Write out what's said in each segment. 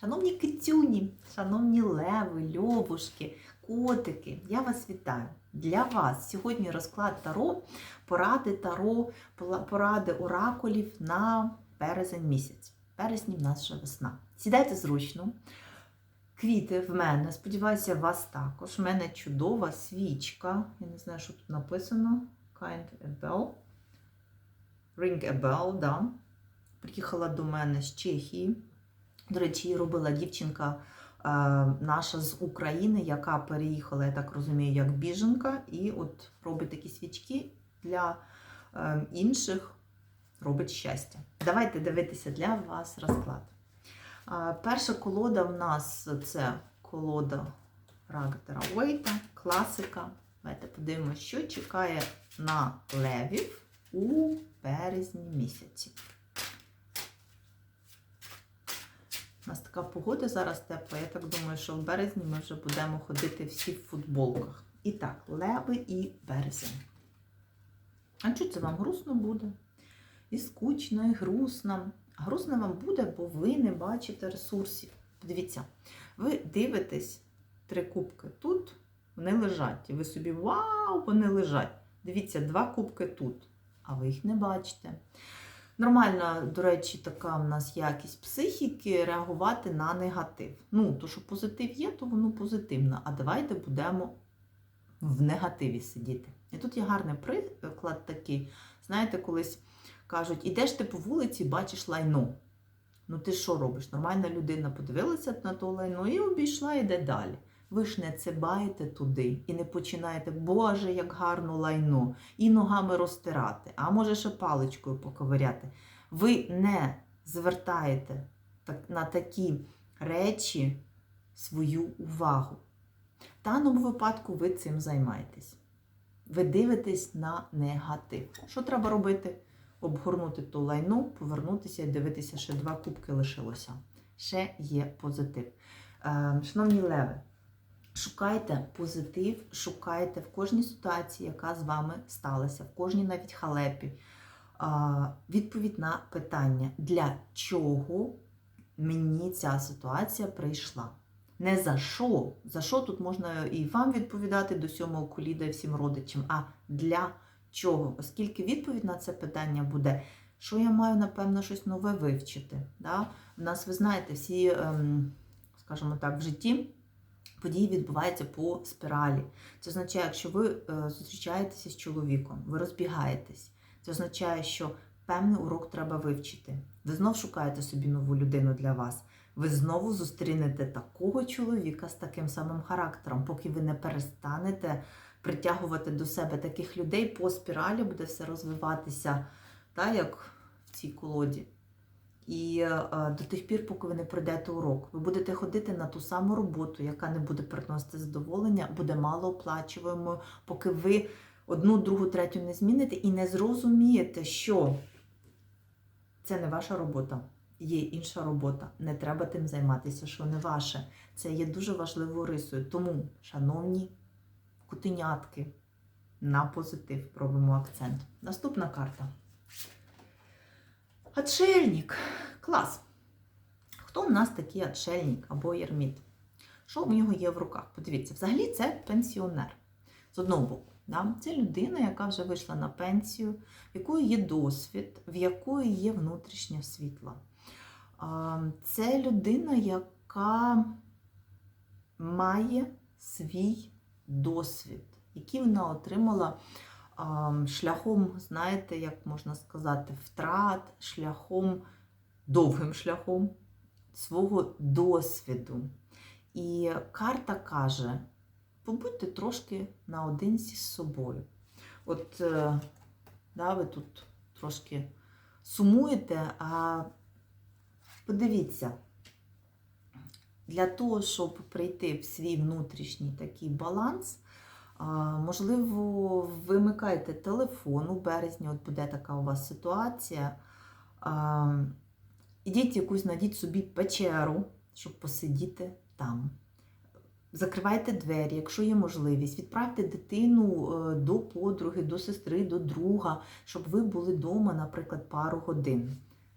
Шановні китюні, шановні леви, льовушки, котики, я вас вітаю. Для вас сьогодні розклад Таро, поради Таро, поради оракулів на березень місяць. Березні в нас вже весна. Сідайте зручно. Квіти в мене, сподіваюся, вас також. У мене чудова свічка. Я не знаю, що тут написано. Kind a bell. Ring a bell, да. Приїхала до мене з Чехії. До речі, її робила дівчинка е, наша з України, яка переїхала, я так розумію, як біженка, і от робить такі свічки для е, інших, робить щастя. Давайте дивитися для вас розклад. Е, перша колода в нас це колода Рагдера Уейта, класика. Давайте подивимося, що чекає на левів у березні місяці. У нас така погода зараз тепла. Я так думаю, що в березні ми вже будемо ходити всі в футболках. І так, леви і березень. А що це вам грустно буде? І скучно, і грустно. Грустно вам буде, бо ви не бачите ресурсів. Подивіться, ви дивитесь три кубки тут, вони лежать. І ви собі вау, вони лежать. Дивіться, два кубки тут, а ви їх не бачите. Нормальна, до речі, така в нас якість психіки реагувати на негатив. Ну, то, що позитив є, то воно позитивно. А давайте будемо в негативі сидіти. І тут є гарний приклад такий. Знаєте, колись кажуть, ідеш ти по вулиці, бачиш лайно. Ну ти що робиш? Нормальна людина подивилася на то лайно і обійшла, йде далі. Ви ж не цибаєте туди і не починаєте, Боже, як гарно лайно, і ногами розтирати, а може ще паличкою поковиряти. Ви не звертаєте на такі речі свою увагу. В даному випадку ви цим займаєтесь. Ви дивитесь на негатив. Що треба робити? Обгорнути ту лайну, повернутися і дивитися, ще два кубки лишилося. Ще є позитив. Е, Шановні леви, Шукайте позитив, шукайте в кожній ситуації, яка з вами сталася, в кожній навіть халепі. Відповідь на питання, для чого мені ця ситуація прийшла. Не за що. За що тут можна і вам відповідати до сьомого коліда і всім родичам, а для чого? Оскільки відповідь на це питання буде, що я маю, напевно, щось нове вивчити. Да? У нас, ви знаєте, всі, ем, скажімо так, в житті події відбуваються по спіралі. Це означає, якщо ви е, зустрічаєтеся з чоловіком, ви розбігаєтесь. Це означає, що певний урок треба вивчити. Ви знов шукаєте собі нову людину для вас. Ви знову зустрінете такого чоловіка з таким самим характером, поки ви не перестанете притягувати до себе таких людей по спіралі, буде все розвиватися, так, як в цій колоді. І е, до тих пір, поки ви не пройдете урок, ви будете ходити на ту саму роботу, яка не буде приносити задоволення, буде мало малооплачуваною, поки ви одну, другу, третю не зміните і не зрозумієте, що це не ваша робота, є інша робота. Не треба тим займатися, що не ваше. Це є дуже важливою рисою. Тому, шановні котенятки, на позитив робимо акцент. Наступна карта. Отшельник. Клас. Хто в нас такий отшельник або єрміт? Що в нього є в руках? Подивіться, взагалі це пенсіонер. З одного боку, да? це людина, яка вже вийшла на пенсію, в якої є досвід, в якої є внутрішнє світло. Це людина, яка має свій досвід, який вона отримала шляхом, знаєте, як можна сказати, втрат, шляхом, довгим шляхом свого досвіду. І карта каже: побудьте трошки наодинці з собою. От е, да, ви тут трошки сумуєте, а подивіться, для того, щоб прийти в свій внутрішній такий баланс, Можливо, вимикайте телефон у березні, от буде така у вас ситуація. Ідіть якусь, знайдіть собі печеру, щоб посидіти там. Закривайте двері, якщо є можливість. Відправте дитину е, до подруги, до сестри, до друга, щоб ви були вдома, наприклад, пару годин.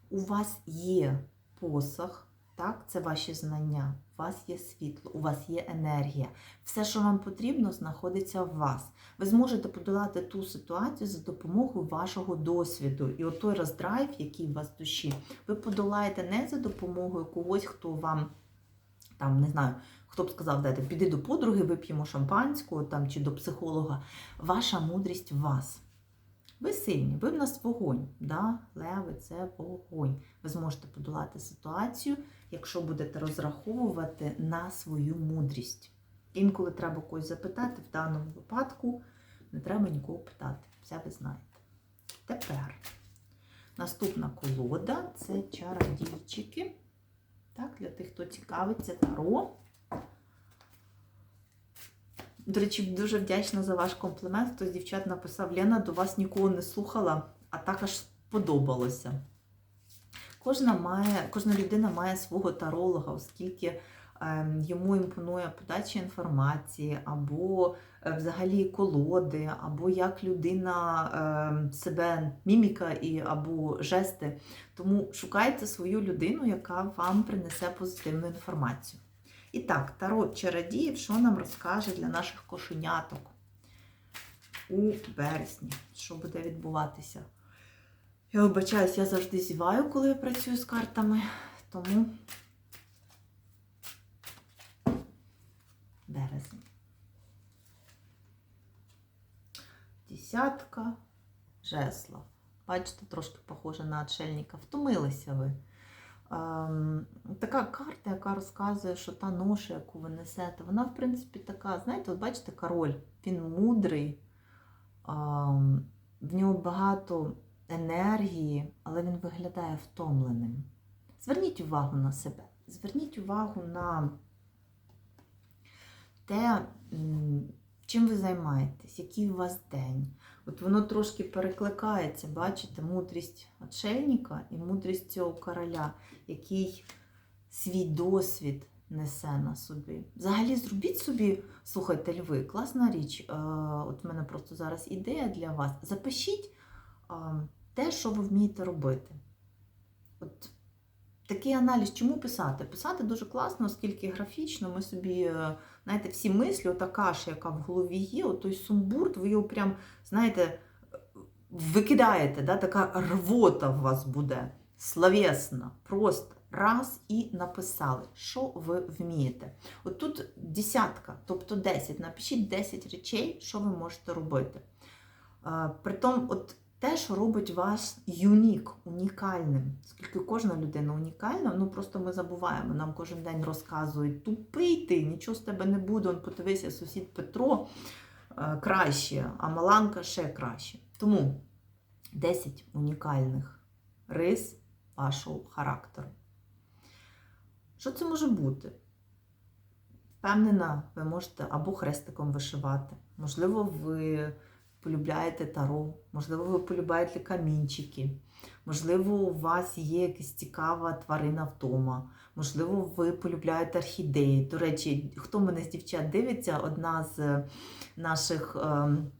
У вас є посох, Так, це ваші знання, у вас є світло, у вас є енергія. Все, що вам потрібно, знаходиться в вас. Ви зможете подолати ту ситуацію за допомогою вашого досвіду. І от той роздрайв, який у вас в душі, ви подолаєте не за допомогою когось, хто вам там не знаю, хто б сказав, дайте, піди до подруги, вип'ємо шампанського там, чи до психолога. Ваша мудрість в вас. Ви сильні, ви в нас вогонь. Да? Леви це вогонь. Ви зможете подолати ситуацію, якщо будете розраховувати на свою мудрість. Інколи треба когось запитати, в даному випадку не треба нікого питати. Все ви знаєте. Тепер наступна колода це чародійчики. Так, для тих, хто цікавиться таро. До речі, дуже вдячна за ваш комплімент. Хтось дівчат написав: Лена, до вас нікого не слухала, а так аж сподобалося. Кожна, має, кожна людина має свого таролога, оскільки е, йому імпонує подача інформації, або е, взагалі колоди, або як людина е, себе міміка і або жести. Тому шукайте свою людину, яка вам принесе позитивну інформацію. І так, Таро Чародіїв, що нам розкаже для наших кошеняток у березні, що буде відбуватися. Я вибачаюсь, я завжди зіваю, коли я працюю з картами, тому березень. Десятка жезлов. Бачите, трошки похоже на отшельника. Втомилися ви. Ем, така карта, яка розказує, що та ноша, яку ви несете, вона, в принципі, така, знаєте, от бачите, король, він мудрий, ем, в нього багато енергії, але він виглядає втомленим. Зверніть увагу на себе, зверніть увагу на те, чим ви займаєтесь, який у вас день. От воно трошки перекликається, бачите, мудрість отшельника і мудрість цього короля, який свій досвід несе на собі. Взагалі, зробіть собі, слухайте, льви, класна річ. е, От в мене просто зараз ідея для вас. Запишіть е, те, що ви вмієте робити. От такий аналіз, чому писати? Писати дуже класно, оскільки графічно ми собі, е, знаєте, всі мислі, ота каша, яка в голові є, той сумбурт, ви його прям, знаєте, викидаєте, да? така рвота в вас буде. Словесна, просто раз і написали, що ви вмієте. От тут десятка, тобто 10. Напишіть 10 речей, що ви можете робити. Е, Притом, от те, що робить вас юнік, унікальним. Оскільки кожна людина унікальна, ну просто ми забуваємо, нам кожен день розказують, тупий ти, нічого з тебе не буде, он подивися, сусід Петро е, краще, а Маланка ще краще. Тому 10 унікальних рис вашого характеру. Що це може бути? Впевнена, ви можете або хрестиком вишивати, можливо, ви полюбляєте таро, можливо, ви полюбляєте камінчики, можливо, у вас є якась цікава тварина вдома, можливо, ви полюбляєте орхідеї. До речі, хто мене з дівчат дивиться, одна з наших ем,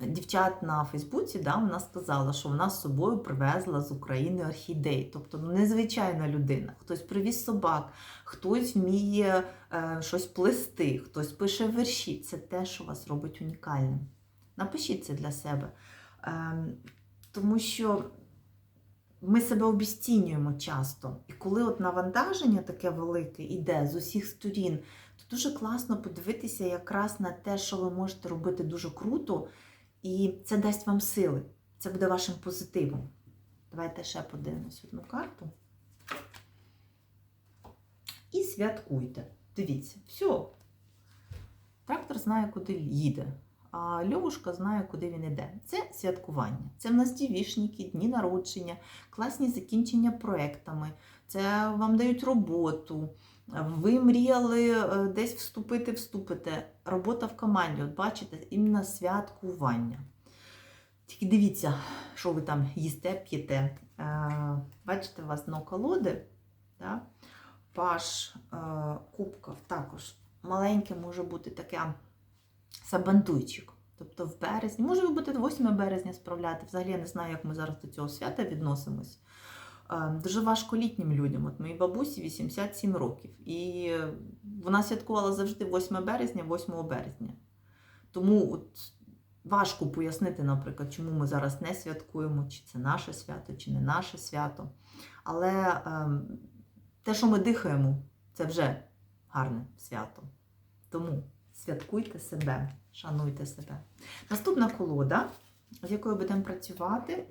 дівчат на Фейсбуці, да, вона сказала, що вона з собою привезла з України орхідеї. Тобто ну, незвичайна людина. Хтось привіз собак, хтось вміє е, щось плести, хтось пише вірші. Це те, що вас робить унікальним. Напишіть це для себе. Е, тому що ми себе обіцінюємо часто. І коли от навантаження таке велике йде з усіх сторін, то дуже класно подивитися якраз на те, що ви можете робити дуже круто, і це дасть вам сили. Це буде вашим позитивом. Давайте ще подивимось одну карту. І святкуйте. Дивіться, все. Трактор знає, куди їде. А Льовушка знає, куди він іде. Це святкування. Це в нас дівішники, дні народження, класні закінчення проектами. Це вам дають роботу. Ви мріяли е, десь вступити, вступите. Робота в команді. От бачите, іменно святкування. Тільки дивіться, що ви там їсте, п'єте. Е, Бачите, у вас дно колоди. Да? Паш е, кубків також маленьке може бути таке сабантуйчик. Тобто в березні, може ви будете 8 березня справляти. Взагалі я не знаю, як ми зараз до цього свята відносимось. е, дуже важко літнім людям. От моїй бабусі 87 років. І вона святкувала завжди 8 березня, 8 березня. Тому от важко пояснити, наприклад, чому ми зараз не святкуємо, чи це наше свято, чи не наше свято. Але ем, те, що ми дихаємо, це вже гарне свято. Тому святкуйте себе, шануйте себе. Наступна колода, з якою будемо працювати.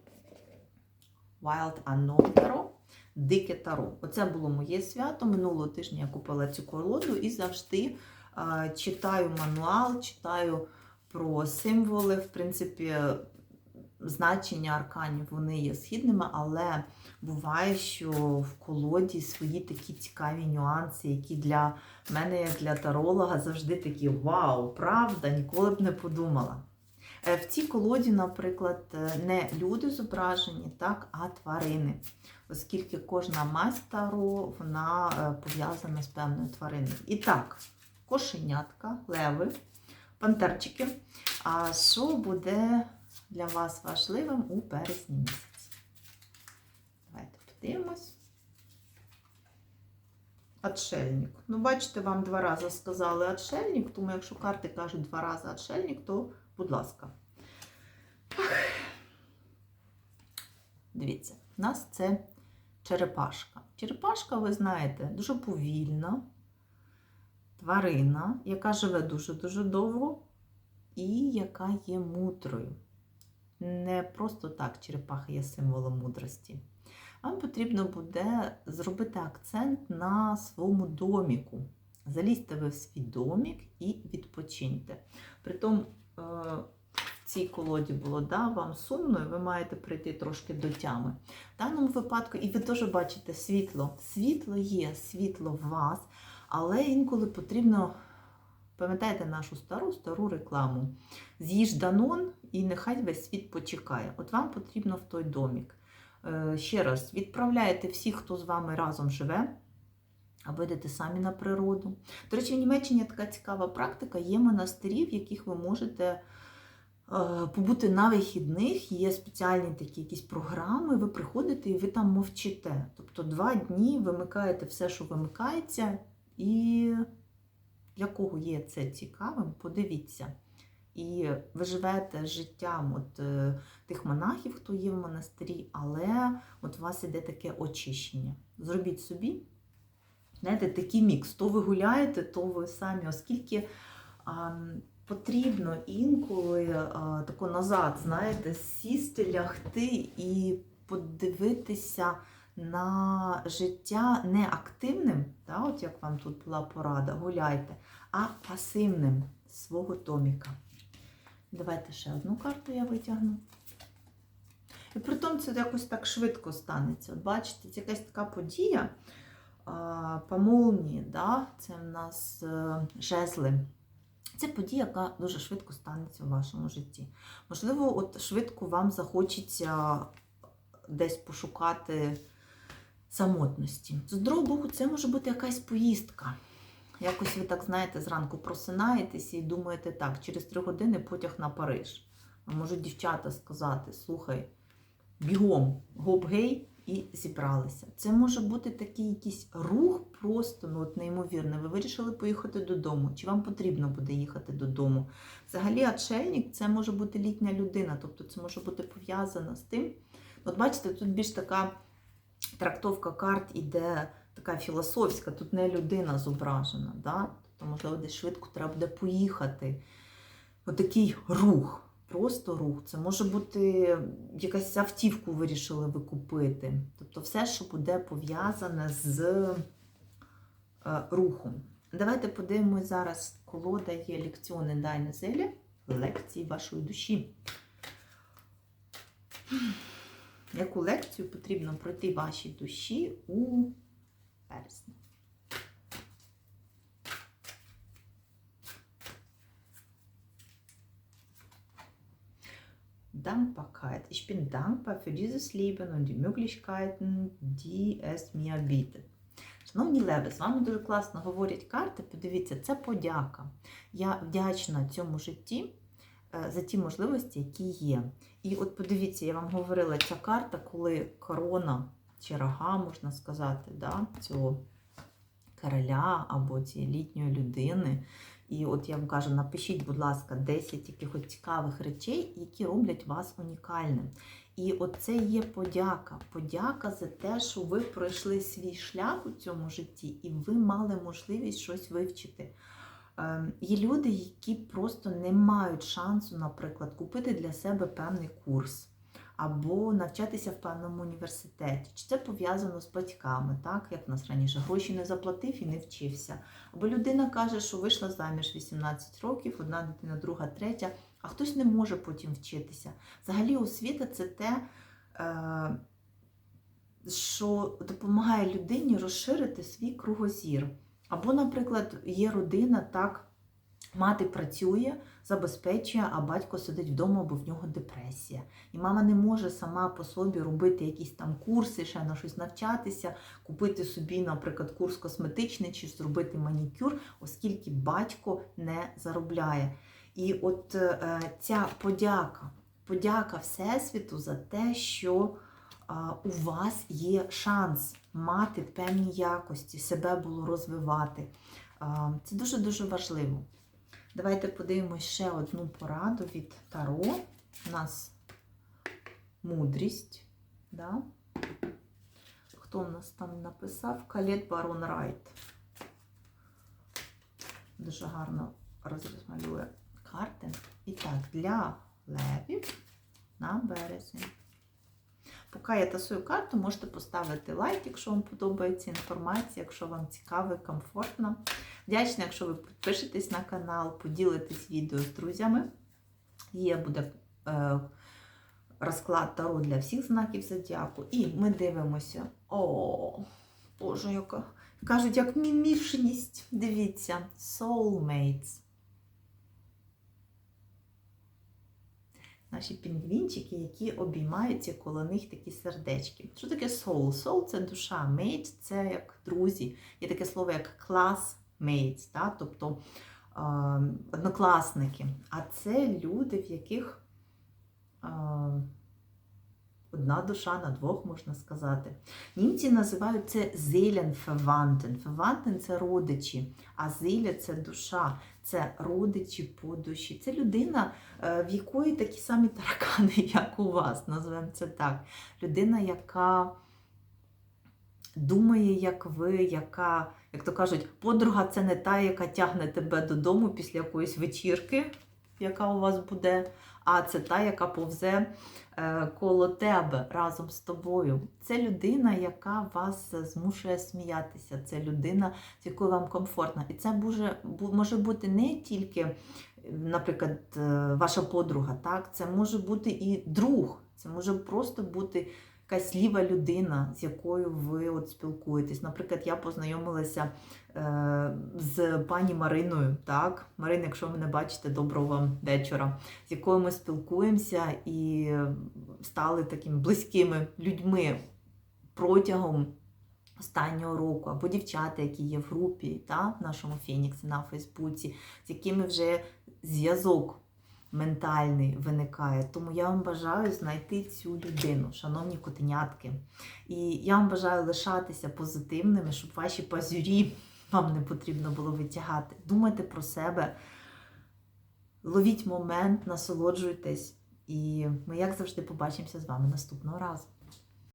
Wild Unknown Tarot, Дике Таро. Оце було моє свято. Минулого тижня я купила цю колоду і завжди е, читаю мануал, читаю про символи. В принципі, значення арканів вони є східними, але буває, що в колоді свої такі цікаві нюанси, які для мене, як для таролога, завжди такі вау, правда, ніколи б не подумала. Е, В цій колоді, наприклад, е, не люди зображені, так, а тварини. Оскільки кожна мазь таро вона е, пов'язана з певною твариною. І так, кошенятка, леви, пантерчики. А що буде для вас важливим у березні місяці? Давайте подивимось. Отшельник. Ну, бачите, вам два рази сказали отшельник, тому якщо карти кажуть два рази отшельник, то будь ласка. Дивіться, у нас це черепашка. Черепашка, ви знаєте, дуже повільна тварина, яка живе дуже-дуже довго і яка є мудрою. Не просто так черепаха є символом мудрості. Вам потрібно буде зробити акцент на своєму доміку. Залізьте ви в свій домік і відпочиньте. Притом е, в цій колоді було да, вам сумно, і ви маєте прийти трошки до тями. В даному випадку, і ви теж бачите світло. Світло є, світло в вас, але інколи потрібно, пам'ятаєте нашу стару стару рекламу. З'їж данон і нехай весь світ почекає. От вам потрібно в той домік. Е, Ще раз, відправляєте всіх, хто з вами разом живе, а ви йдете самі на природу. До речі, в Німеччині така цікава практика. Є монастирі, в яких ви можете е, побути на вихідних, є спеціальні такі якісь програми, ви приходите і ви там мовчите. Тобто два дні вимикаєте все, що вимикається, і для кого є це цікавим, подивіться. І ви живете життям от, е, тих монахів, хто є в монастирі, але от у вас іде таке очищення. Зробіть собі, знаєте, такий мікс. То ви гуляєте, то ви самі, оскільки а, потрібно інколи а, тако назад, знаєте, сісти, лягти і подивитися на життя не активним, да, от як вам тут була порада, гуляйте, а пасивним свого доміка. Давайте ще одну карту я витягну. І при тому це якось так швидко станеться. От бачите, це якась така подія по молнії, да? це в нас е, жезли. Це подія, яка дуже швидко станеться у вашому житті. Можливо, от швидко вам захочеться десь пошукати самотності. З другого боку, це може бути якась поїздка. Якось ви так знаєте, зранку просинаєтеся і думаєте, так, через три години потяг на Париж. А можуть дівчата сказати, слухай, бігом, гоп-гей, і зібралися. Це може бути такий якийсь рух просто ну, от неймовірний. Ви вирішили поїхати додому, чи вам потрібно буде їхати додому. Взагалі, отшельник це може бути літня людина, тобто це може бути пов'язано з тим. От бачите, тут більш така трактовка карт іде така філософська, тут не людина зображена. Да? Тобто, можливо, десь швидко треба буде поїхати. Отакий рух, просто рух. Це може бути якась автівку вирішили ви купити. Тобто все, що буде пов'язане з е, рухом. Давайте подивимось зараз, колода є лекціони Дайне Зелі, лекції вашої душі. Яку лекцію потрібно пройти вашій душі у березні? Dankbarkeit. Ich bin dankbar für dieses Leben und die Möglichkeiten, die es mir bietet. Шановні леви, з вами дуже класно говорять карти. Подивіться, це подяка. Я вдячна цьому житті за ті можливості, які є. І от подивіться, я вам говорила, ця карта, коли корона чи рога, можна сказати, да, цього короля або цієї літньої людини. І от я вам кажу, напишіть, будь ласка, 10 якихось цікавих речей, які роблять вас унікальним. І от це є подяка. Подяка за те, що ви пройшли свій шлях у цьому житті, і ви мали можливість щось вивчити. Ем, Є люди, які просто не мають шансу, наприклад, купити для себе певний курс або навчатися в певному університеті. Чи це пов'язано з батьками, так як в нас раніше гроші не заплатив і не вчився. Або людина каже, що вийшла заміж 18 років, одна дитина, друга, третя, а хтось не може потім вчитися. Взагалі, освіта це те, е, що допомагає людині розширити свій кругозір. Або, наприклад, є родина, так, мати працює, забезпечує, а батько сидить вдома, бо в нього депресія. І мама не може сама по собі робити якісь там курси, ще на щось навчатися, купити собі, наприклад, курс косметичний чи зробити манікюр, оскільки батько не заробляє. І от е, ця подяка, подяка Всесвіту за те, що у вас є шанс мати певні якості, себе було розвивати. Це дуже-дуже важливо. Давайте подивимось ще одну пораду від Таро. У нас мудрість. Да? Хто в нас там написав? Калет Барон Райт. Дуже гарно розмалює карти. І так, для левів на березень. Поки я тасую карту, можете поставити лайк, якщо вам подобається інформація, якщо вам цікаво і комфортно. Вдячна, якщо ви підпишетесь на канал, поділитесь відео з друзями. Є буде е, розклад Таро для всіх знаків зодіаку. І ми дивимося. О, Боже, яка. Кажуть, як мімішність. Дивіться, soulmates. Наші пінгвінчики, які обіймаються коло них такі сердечки. Що таке soul? Soul – це душа, mates – це як друзі. Є таке слово як classmates, да? тобто е, однокласники. А це люди, в яких е, одна душа на двох, можна сказати. Німці називають це Seelenverwandten. Verwandten – це родичі, а зеля це душа, це родичі по душі. Це людина, е, в якої такі самі таракани, як у вас, називаємо це так. Людина, яка думає, як ви, яка, як то кажуть, подруга це не та, яка тягне тебе додому після якоїсь вечірки, яка у вас буде, а це та, яка повзе е, коло тебе разом з тобою. Це людина, яка вас змушує сміятися. Це людина, з якою вам комфортно. І це може, бути не тільки, наприклад, е, ваша подруга, так? це може бути і друг, це може просто бути якась ліва людина, з якою ви от спілкуєтесь. Наприклад, я познайомилася е, з пані Мариною. Так, Марина, якщо ви мене бачите, доброго вечора, з якою ми спілкуємося і стали такими близькими людьми протягом останнього року, або дівчата, які є в групі, та, в нашому Феніксі на Фейсбуці, з якими вже зв'язок ментальний виникає. Тому я вам бажаю знайти цю людину, шановні котенятки. І я вам бажаю лишатися позитивними, щоб ваші пазюрі вам не потрібно було витягати. Думайте про себе, ловіть момент, насолоджуйтесь. І ми, як завжди, побачимося з вами наступного разу.